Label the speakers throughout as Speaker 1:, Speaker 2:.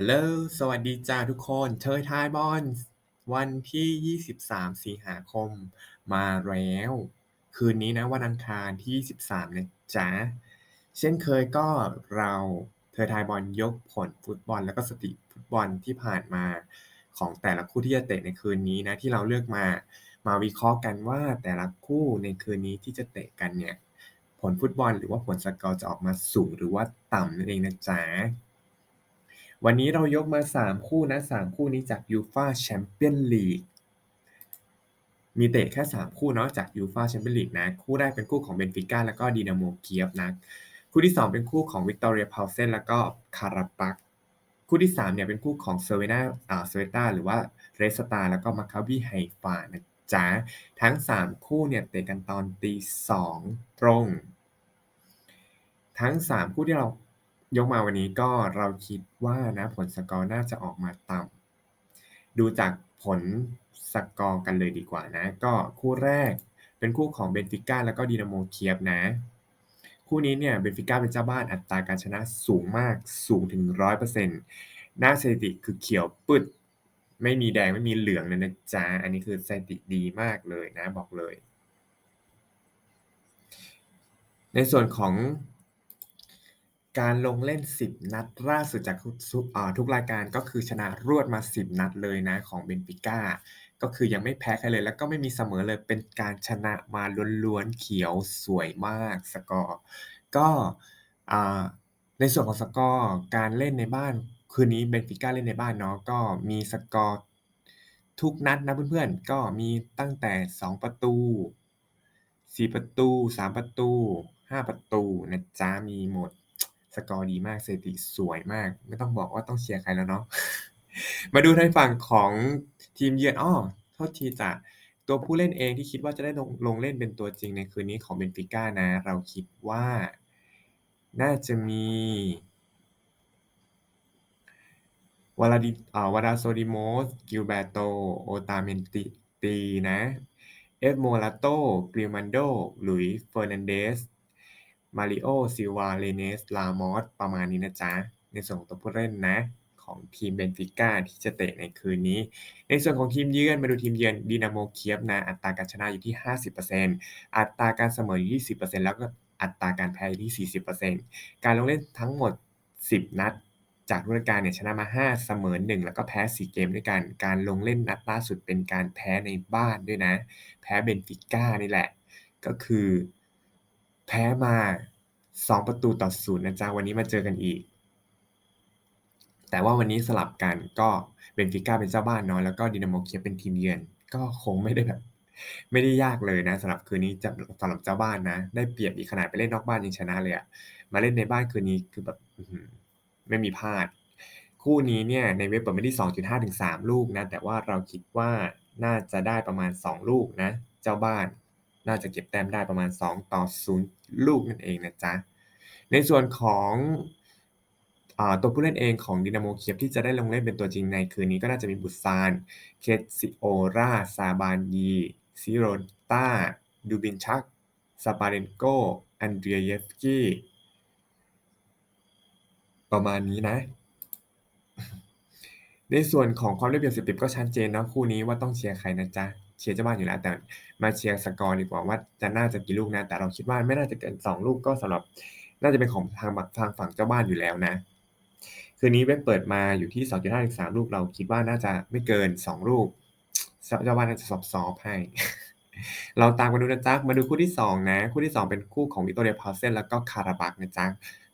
Speaker 1: ฮัลโหล สวัสดีจ้าทุกคนเทยทายบอลวันที่ 23 สิงหาคมมาแล้ว คืนนี้นะวันอังคารที่ 23 นะจ๊ะ เช่นเคยก็เราเทยทายบอลยกผลฟุตบอล แล้วก็สติฟุตบอลที่ผ่านมาของแต่ละคู่ที่จะเตะในคืนนี้นะ ที่เราเลือกมามาวิเคราะห์กันว่าแต่ละคู่ในคืนนี้ที่จะเตะกันเนี่ย ผลฟุตบอลหรือว่าผลสกอร์จะออกมาสูงหรือว่าต่ำนั่นเองนะจ๊ะ วันนี้เรายกมา 3 คู่นะ 3 คู่นี้จาก UEFA Champions League มีเตะแค่ 3 คู่เนาะจาก UEFA Champions League นะ คู่แรกเป็นคู่ของเบนฟิก้าแล้วก็ดินาโมเกียฟนะ คู่ที่ 2 เป็นคู่ของวิกตอเรียพาวเซนแล้วก็คาราบัก คู่ที่ 3 เนี่ยเป็นคู่ของเซเวนาอ่าเซเวตาหรือว่าเรสตาแล้วก็มาคาบีไฮฟานะจ๊ะทั้ง 3 คู่เนี่ยเตะกันตอนตี2ตรง ทั้ง 3 คู่ที่เรา ยกมาวันนี้ก็เราคิดว่านะผลสกอร์น่าจะออกมาต่ำดูจากผลสกอร์กันเลยดีกว่านะ ก็คู่แรกเป็นคู่ของเบนฟิก้าแล้วก็ดินาโมเคียฟนะ คู่นี้เนี่ยเบนฟิก้าเป็นเจ้าบ้านอัตราการชนะสูงมากสูงถึง 100%หน้าสถิติคือเขียวปึดไม่มีแดงไม่มีเหลืองเลยนะจ๊ะ อันนี้คือสถิติดีมากเลยนะบอกเลย ในส่วนของ การลงเล่น 10 นัดล่าสุดจากทุกทุกรายการก็คือชนะรวดมา 10 นัดเลยนะของเบนฟิก้าก็คือยังไม่แพ้ใครเลยแล้วก็ไม่มีเสมอเลยเป็นการชนะมาล้วนๆเขียวสวยมากสกอร์ก็ในส่วนของสกอร์การเล่นในบ้านคืนนี้เบนฟิก้าเล่นในบ้านเนาะก็มีสกอร์ทุกนัดนะเพื่อนๆ ก็มีตั้งแต่ 2 ประตู 4 ประตู 3 ประตู 5 ประตูนะจ๊ะมีหมด สกอร์ดีมากสถิติสวยมาก ไม่ต้องบอกว่าต้องเชียร์ใครแล้วเนาะมาดูทางฝั่งของทีมเยือนอ้อโทษทีจ้ะตัวผู้เล่นเองที่คิดว่าจะได้ลงลงเล่นเป็นตัวจริงในคืนนี้ของเบนฟิก้านะ เราคิดว่าน่าจะมีวาลาดิอ่าวาราโซดิโมสกิลเบรโตโอตาเมนติตีนะ เอฟโมราโตกริมันโดหลุยส์เฟอร์นันเดส มาริโอ ซิลวา เรเนส ลามอส ประมาณนี้นะจ๊ะ ในส่วนของตัวผู้เล่นนะ ของทีมเบนฟิก้าที่จะเตะในคืนนี้ ในส่วนของทีมเยือน มาดูทีมเยือนดินาโมเคียฟนะ อัตราการชนะอยู่ที่ 50%อัตราการเสมออยู่ที่ 10%แล้วก็อัตราการแพ้อยู่ที่ 40%การลงเล่นทั้งหมด 10 นัดจากฤดูกาลเนี่ยชนะมา 5 เสมอ 1 แล้วก็แพ้ 4 เกมด้วยกัน การลงเล่นนัดล่าสุดเป็นการแพ้ในบ้านด้วยนะ แพ้เบนฟิก้านี่แหละ ก็คือ แพ้มา 2 ประตูต่อ0นย์นะจ๊ะ วันนี้มาเจอกันอีก แต่ว่าวันนี้สลับกันก็เบนฟิก้าเป็นเจ้าบ้านเนาะแล้วก็ดินาโมเคียเป็นทีมเยือน ก็คงไม่ได้แบบไม่ได้ยากเลยนะสำหรับคืนนี้จะสำหรับเจ้าบ้านนะ ได้เปรียบอีกขนาดไปเล่นนอกบ้านยังชนะเลยอะมาเล่นในบ้านคืนนี้คือแบบไม่มีพลาด คู่นี้เนี่ยในเว็บเปิดไมาที่2.5ถึง3ลูกนะ แต่ว่าเราคิดว่าน่าจะได้ประมาณ2ลูกนะ เจ้าบ้าน น่าจะเก็บแต้มได้ประมาณ 2 ต่อ 0 ลูกนั่นเองนะจ๊ะ ในส่วนของอตัวผู้เล่นเองของดินาโมเคียฟที่จะได้ลงเล่นเป็นตัวจริงในคืนนี้ก็น่าจะมีบุษาน เคซิโอราซาบานยีซิโรตาดูบินชักซาปาเรนโกอันเดรียเยฟกี้ ประมาณนี้นะ ในส่วนของความได้เปรียบเสียเปรียบก็ชัดเจนนะคู่นี้ว่าต้องเชียร์ใครนะจ๊ะเชียร์เจ้าบ้านอยู่แล้ว แต่มาเชียร์สกอร์ดีกว่าว่าจะน่าจะกี่ลูกนะ แต่เราคิดว่าไม่น่าจะเกิน 2 ลูกก็สำหรับน่าจะเป็นของทางทางฝั่งเจ้าบ้านอยู่แล้วนะ คืนนี้เว็บเปิดมาอยู่ที่ 2.5ถึง3ลูกเราคิดว่าน่าจะไม่เกิน 2 ลูกเจ้าเจ้าบ้านน่าจะซอฟต์ๆให้ เราตามมาดูนะจ๊ะมาดูคู่ที่ 2 นะ คู่ที่ 2 เป็นคู่ของ Victoria Plzen แล้วก็ Karabakh นะจ๊ะ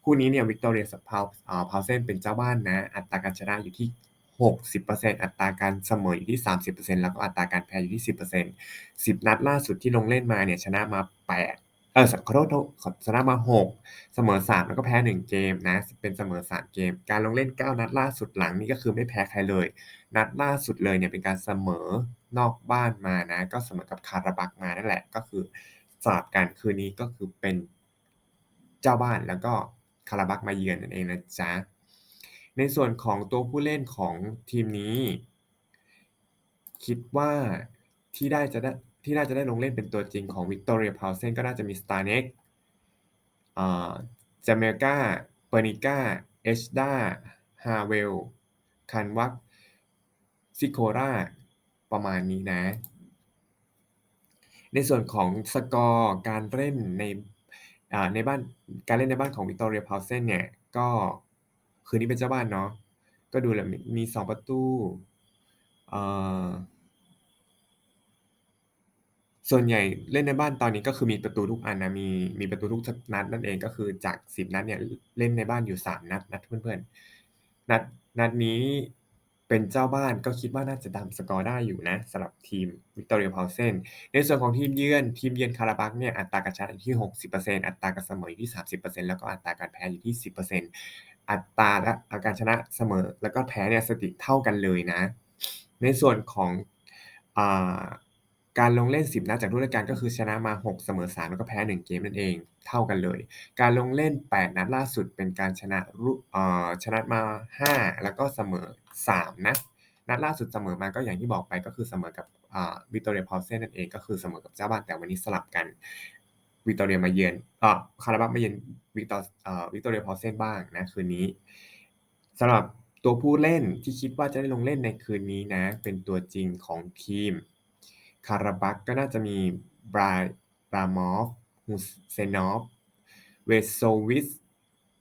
Speaker 1: คู่นี้เนี่ย Victoria ส Pal อ่า Plzen เป็นเจ้าบ้านนะ อัตราการชนะอยู่ที่ 60%อัตราการเสมออยู่ที่ 30%แล้วก็อัตราการแพ้อยู่ที่ 10% 10 นัดล่าสุดที่ลงเล่นมาเนี่ยชนะมา 8 เออขอโทษโทษขอชนะมา 6 เสมอ 3 แล้วก็แพ้ 1 เกมนะเป็นเสมอ 3 เกม การลงเล่น 9 นัดล่าสุดหลังนี่ก็คือไม่แพ้ใครเลย นัดล่าสุดเลยเนี่ยเป็นการเสมอนอกบ้านมานะ ก็เสมอกับ Karabakh มานั่นแหละก็คือสลับกันคืนนี้ก็คือเป็นเจ้าบ้านแล้วก็ Karabakh มาเยือนนั่นเองนะจ๊ะ ในส่วนของตัวผู้เล่นของทีมนี้ คิดว่าที่ได้จะได้ที่น่าจะได้ลงเล่นเป็นตัวจริงของ Victoria Plzen ก็น่าจะมี Stanek อ่า Jamelka Pernica Ejder Harwell คันวักซิโคราประมาณนี้นะ ในส่วนของสกอร์การเล่นในในบ้านการเล่นในบ้านของวิกตอเรียพาวเซนเนี่ยก็ คืนนี้เป็นเจ้าบ้านเนาะก็ดูแหล้วมีสองประตูส่วนใหญ่เล่นในบ้านตอนนี้ก็คือมีประตูทุกอันนะมีมีประตูทุกนัดนั่นเองก็คือจากสิบนัดเนี่ยเล่นในบ้านอยู่สามนัดนัดเพื่อนๆนัดนัดนี้เป็นเจ้าบ้านก็คิดว่าน่าจะทำสกอร์ได้อยู่นะสำหรับทีมวิกตอเรียพาวเซนในส่วนของทีมเยือนทีมเยือนคาราบักเนี่ยอัตราการชนะอยู่ที่ 60%อัตราการเสมออยู่ที่ 30%แล้วก็อัตราการแพ้อยู่ที่ 10% อัตราและการชนะเสมอ แล้วก็แพ้เนี่ยสถิติเท่ากันเลยนะ ในส่วนของอการลงเล่น 10นัดจากทุกรายการก็คือชนะมา 6 เสมอ 3 แล้วก็แพ้ 1 เกมนั่นเองเท่ากันเลย การลงเล่น 8 นัดล่าสุดเป็นการชนะชนะมา 5 แล้วก็เสมอ 3 นะนัดล่าสุดเสมอมาก็อย่างที่บอกไปก็คือเสมอกับวิกตอเรียพาวเซนนั่นเองก็คือเสมอกับเจ้าบ้านแต่วันนี้สลับกัน วิกตอเรียมาเยือนอ่าคาราบักมาเยือนวิกตออ่อวิกตอเรียพาวเซนบ้างนะคืนนี้สำหรับตัวผู้เล่นที่คิดว่าจะได้ลงเล่นในคืนนี้นะ เป็นตัวจริงของทีมคาราบักก็น่าจะมีบรายบรามอฟฮุเซนอฟเวโซวิส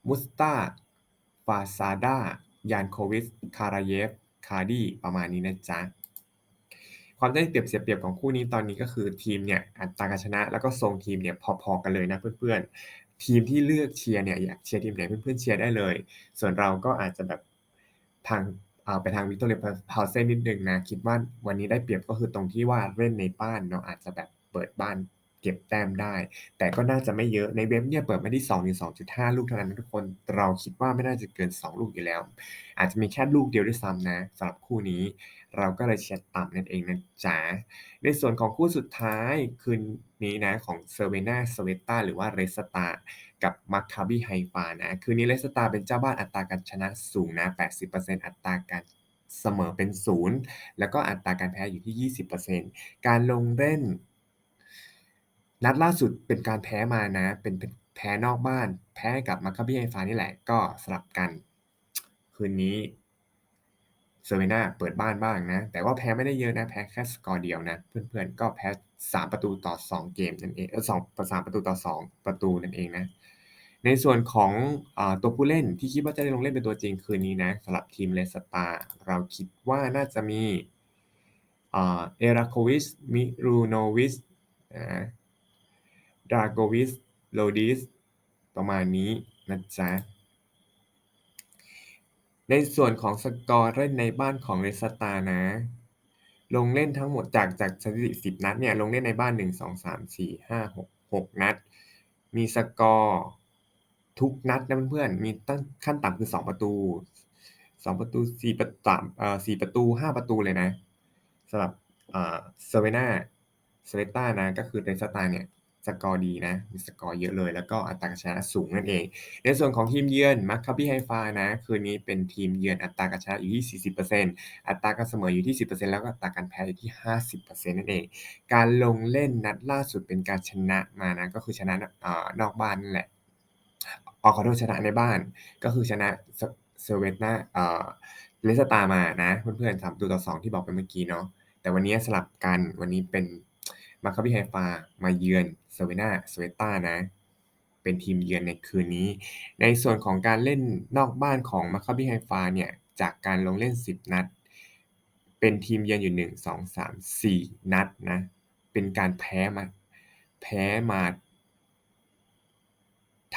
Speaker 1: มุสตาฟาซาดายานโควิส คาราเยฟ คาดี ประมาณนี้นะจ๊ะ ความได้เปรียบเสียเปรียบของคู่นี้ตอนนี้ก็คือทีมเนี่ยอัตราการชนะ แล้วก็ทรงทีมเนี่ยพอๆกันเลยนะเพื่อนๆ ทีมที่เลือกเชียร์เนี่ยอยากเชียร์ทีมไหนเพื่อนๆเชียร์ได้เลย ส่วนเราก็อาจจะแบบทางเอาไปทางวิกตอเรียพาวเซนนิดนึงนะ คิดว่าวันนี้ได้เปรียบก็คือตรงที่ว่าเล่นในบ้านเนาะอาจจะแบบเปิดบ้าน เก็บแต้มได้ แต่ก็น่าจะไม่เยอะในเว็บเนี่ยเปิดมาที่2ถึง2.5 ลูกเท่านั้นทุกคนเราคิดว่าไม่น่าจะเกิน 2 ลูกอยู่แล้ว อาจจะมีแค่ลูกเดียวด้วยซ้ำนะสำหรับคู่นี้ เราก็เลยเชียร์ต่ำนั่นเองนะจ๊ะในส่วนของคู่สุดท้ายคืนนี้นะของเซอร์เวนาสเวตตาหรือว่าเรสตากับมัคคาบีไฮฟานะคืนนี้เลสตาเป็นเจ้าบ้านอัตราการชนะสูงนะ80%อัตราการเสมอเป็นศูนย์แล้วก็อัตราการแพ้อยู่ที่ 20%การลงเล่น นัดล่าสุดเป็นการแพ้มานะ เป็นแพ้นอกบ้าน แพ้กับมัคคาบีไฮฟานี่แหละ ก็สลับกัน คืนนี้เซอร์เวนาเปิดบ้านบ้างนะ แต่ว่าแพ้ไม่ได้เยอะนะ แพ้แค่สกอร์เดียวนะ เพื่อนๆ ก็แพ้ 3 ประตูต่อ 2 เกมนั่นเองเออสองสามประตูต่อ 2 ประตูนั่นเองนะ ในส่วนของอตัวผู้เล่นที่คิดว่าจะได้ลงเล่นเป็นตัวจริงคืนนี้นะสำหรับทีมเลสตาเราคิดว่าน่าจะมีเอราโควิชมิรูโนวิช ดราโกวิชโลดิสประมาณนี้นะจ๊ะ ในส่วนของสกอร์เล่นในบ้านของเรสตานะ ลงเล่นทั้งหมดจากจากสถิติ10 นัดเนี่ย ลงเล่นในบ้าน 1 2 3 4 5 6 6 นัด มีสกอร์ทุกนัดนะเพื่อนๆ มีตั้งขั้นต่ำคือ 2 ประตู 2 ประตู4ประตูเอ่อ4ประตู 5 ประตูเลยนะสำหรับเอ่อเซเวน่าเซเวต้านะ ก็คือเรสตาเนี่ย สกอร์ดีนะมีสกอร์เยอะเลย แล้วก็อัตราการชนะสูงนั่นเอง ในส่วนของทีมเยือนมัคคาบีไฮฟานะ คืนนี้เป็นทีมเยือนอัตราการชนะอยู่ที่ 40%อัตราการเสมออยู่ที่ 10%แล้วก็อัตราการแพ้อยู่ที่ 50%นั่นเอง การลงเล่นนัดล่าสุดเป็นการชนะมานะ ก็คือชนะอนอกบ้านนั่นแหละออกขอโทษชนะในบ้าน ก็คือชนะเซเวตนาเอ่อเลสตามานะ เพื่อนๆสามตัวต่อสองที่บอกไปเมื่อกี้เนาะแต่วันนี้สลับกันวันนี้เป็น มาคาบิไฮฟามาเยือนเซเวนาสเวต้านะ เป็นทีมเยือนในคืนนี้ ในส่วนของการเล่นนอกบ้านของมาคาบิไฮฟาเนี่ย จากการลงเล่น 10 นัด เป็นทีมเยือนอยู่ 1 2 3 4 นัดนะ เป็นการแพ้มา แพ้มา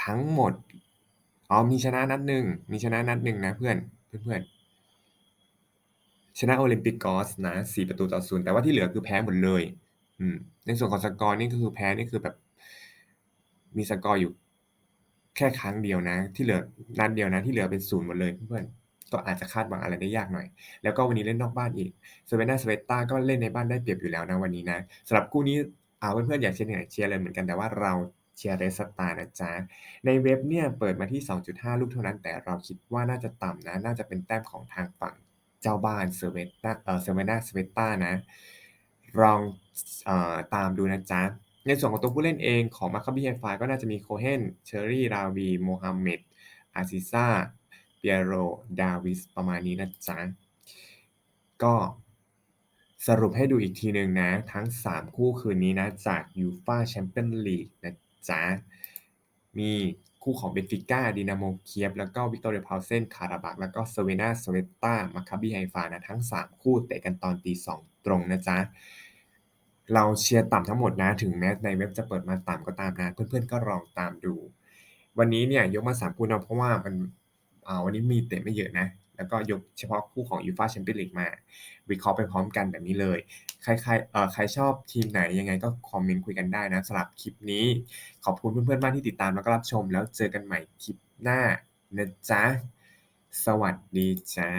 Speaker 1: ทั้งหมด อ๋อ มีชนะนัดหนึ่ง มีชนะนัดหนึ่งนะเพื่อน เพื่อนๆชนะโอลิมปิกกอสนะสี่ประตูต่อศูนย์แต่ว่าที่เหลือคือแพ้หมดเลย อืม ในส่วนของสกอร์นี่ก็คือแพ้นี่คือแบบ มีสกอร์อยู่แค่ครั้งเดียวนะ ที่เหลือนัดเดียวนะ ที่เหลือเป็นศูนย์หมดเลยเพื่อนก็อาจจะคาดหวังอะไรได้ยากหน่อย แล้วก็วันนี้เล่นนอกบ้านอีกเซเวน่าสเวตตาก็เล่นในบ้านได้เปรียบอยู่แล้วนะวันนี้นะสำหรับคู่นี้เอาเพื่อนๆอยากเชียร์ไหนเชียร์เลยเหมือนกันแต่ว่าเราเชียร์เรสตาร์นะจ๊ะ ในเว็บเนี่ยเปิดมาที่ 2.5 ลูกเท่านั้น แต่เราคิดว่าน่าจะต่ำนะ น่าจะเป็นแต้มของทางฝั่งเจ้าบ้านเซเวตาเอ่อเซเวน่าสเวตานะลอง ตามดูนะจ๊ะ ในส่วนของตัวผู้เล่นเองของมาคาบีไฮไฟก็น่าจะมีโคเฮนเชอรี่ ราวี โมฮัมเหม็ด อาซิซ่า เปียโร ดาวิส ประมาณนี้นะจ๊ะ ก็สรุปให้ดูอีกทีหนึ่งนะ ทั้ง 3 คู่คืนนี้นะ จากยูฟาแชมเปี้ยนลีกนะจ๊ะ มีคู่ของเบนฟิก้าดินาโมเคียฟแล้วก็วิกตอเรียพาวเซนคาราบักแล้วก็เซเวนาสเวตตามาคาบีไฮฟานะ ทั้ง 3 คู่เตะกันตอนตีสองตรงนะจ๊ะ เราเชียร์ต่ำทั้งหมดนะ ถึงแม้ในเว็บจะเปิดมาต่ำก็ตามนะ เพื่อนๆก็ลองตามดู วันนี้เนี่ยยกมา3คู่นะเพราะว่ามันอันนี้มีเตะไม่เยอะนะ แล้วก็ยกเฉพาะคู่ของยูฟาแชมเปี้ยนลีกมา วิเคราะห์ไปพร้อมกันแบบนี้เลย ใครๆเอ่อใครชอบทีมไหนยังไงก็คอมเมนต์คุยกันได้นะสำหรับคลิปนี้ ขอบคุณเพื่อนๆมากที่ติดตามแล้วก็รับชม แล้วเจอกันใหม่คลิปหน้านะจ๊ะ สวัสดีจ้า